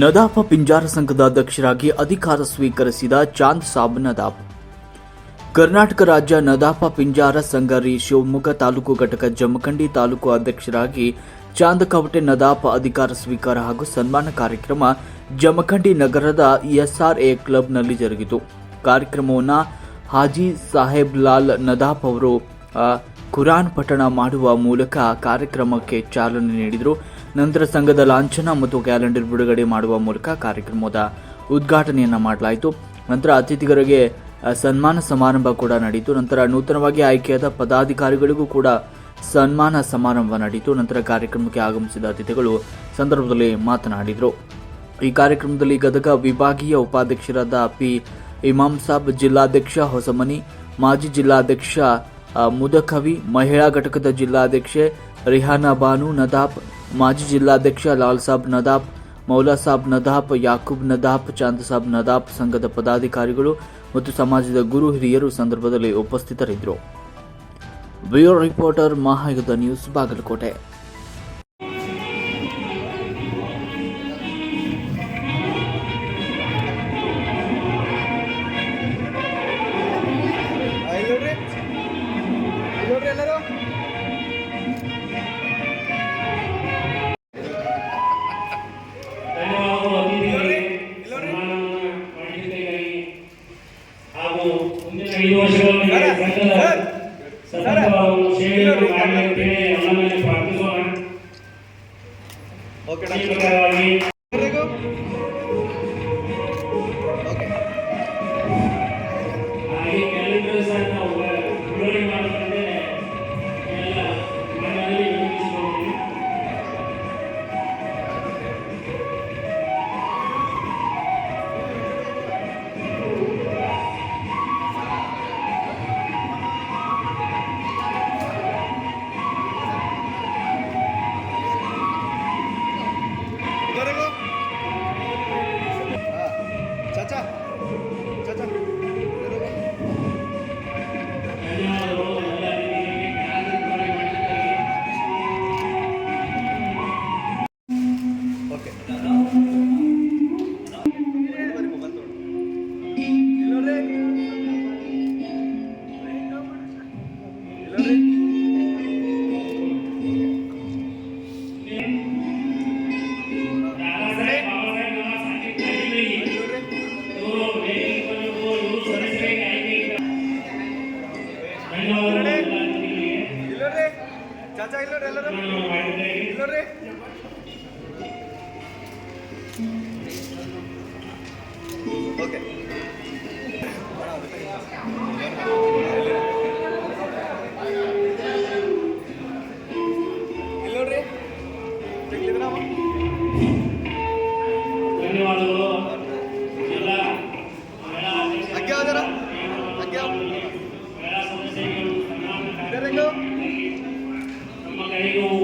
ನದಾಫ ಪಿಂಜಾರ ಸಂಘದ ಅಧ್ಯಕ್ಷರಾಗಿ ಅಧಿಕಾರ ಸ್ವೀಕರಿಸಿದ ಚಾಂದ್ ಸಾಬ್ ನದಾಫ್. ಕರ್ನಾಟಕ ರಾಜ್ಯ ನದಾಫ ಪಿಂಜಾರ ಸಂಘ ರಿ ಶಿವಮೊಗ್ಗ ತಾಲೂಕು ಘಟಕ ಜಮಖಂಡಿ ತಾಲೂಕು ಅಧ್ಯಕ್ಷರಾಗಿ ಚಾಂದ್ ಕವಟೆ ನದಾಫ ಅಧಿಕಾರ ಸ್ವೀಕಾರ ಹಾಗೂ ಸನ್ಮಾನ ಕಾರ್ಯಕ್ರಮ ಜಮಖಂಡಿ ನಗರದ ಎಸ್ಆರ್ಎ ಕ್ಲಬ್ನಲ್ಲಿ ಜರುಗಿತು. ಕಾರ್ಯಕ್ರಮವನ್ನು ಹಾಜಿ ಸಾಹೇಬ್ ಲಾಲ್ ನದಾಫ್ ಅವರು ಕುರಾನ್ ಪಠಣ ಮಾಡುವ ಮೂಲಕ ಕಾರ್ಯಕ್ರಮಕ್ಕೆ ಚಾಲನೆ ನೀಡಿದರು. ನಂತರ ಸಂಘದ ಲಾಂಛನ ಮತ್ತು ಕ್ಯಾಲೆಂಡರ್ ಬಿಡುಗಡೆ ಮಾಡುವ ಮೂಲಕ ಕಾರ್ಯಕ್ರಮದ ಉದ್ಘಾಟನೆಯನ್ನು ಮಾಡಲಾಯಿತು. ನಂತರ ಅತಿಥಿಗರಿಗೆ ಸನ್ಮಾನ ಸಮಾರಂಭ ಕೂಡ ನಡೆಯಿತು. ನಂತರ ನೂತನವಾಗಿ ಆಯ್ಕೆಯಾದ ಪದಾಧಿಕಾರಿಗಳಿಗೂ ಕೂಡ ಸನ್ಮಾನ ಸಮಾರಂಭ ನಡೆಯಿತು. ನಂತರ ಕಾರ್ಯಕ್ರಮಕ್ಕೆ ಆಗಮಿಸಿದ ಅತಿಥಿಗಳು ಸಂದರ್ಭದಲ್ಲಿ ಮಾತನಾಡಿದರು. ಈ ಕಾರ್ಯಕ್ರಮದಲ್ಲಿ ಗದಗ ವಿಭಾಗೀಯ ಉಪಾಧ್ಯಕ್ಷರಾದ ಪಿ. ಇಮಾಮ್ ಸಾಬ್, ಜಿಲ್ಲಾಧ್ಯಕ್ಷ ಹೊಸಮನಿ, ಮಾಜಿ ಜಿಲ್ಲಾಧ್ಯಕ್ಷ ಮುದಕವಿ, ಮಹಿಳಾ ಘಟಕದ ಜಿಲ್ಲಾಧ್ಯಕ್ಷೆ ರಿಹಾನಾ ಬಾನು ನದಾಫ್ ಮಾಜಿ ಜಿಲ್ಲಾಧ್ಯಕ್ಷ ಲಾಲ್ ಸಾಬ್ ನದಾಪ್ ಮೌಲಾ ಸಾಬ್ ನದಾಪ್ ಯಾಕೂಬ್ ನದಾಪ್ ಚಾಂದ್ ಸಾಬ್ ನದಾಪ್ ಸಂಘದ ಪದಾಧಿಕಾರಿಗಳು ಮತ್ತು ಸಮಾಜದ ಗುರು ಹಿರಿಯರು ಸಂದರ್ಭದಲ್ಲಿ ಉಪಸ್ಥಿತರಿದ್ದರು. Bureau reporter Mahayudha news Bagalkot. Okay ಅಜ್ಜ ಇಲ್ಲೋಡ್ರಿ ಎಲ್ಲರೂ ಇಲ್ಲೋಡ್ರಿ ಓಕೆ ಇಲ್ಲೋಡ್ರಿ ಸಿಗ್ಲಿದ್ರಮ್ಮ tenho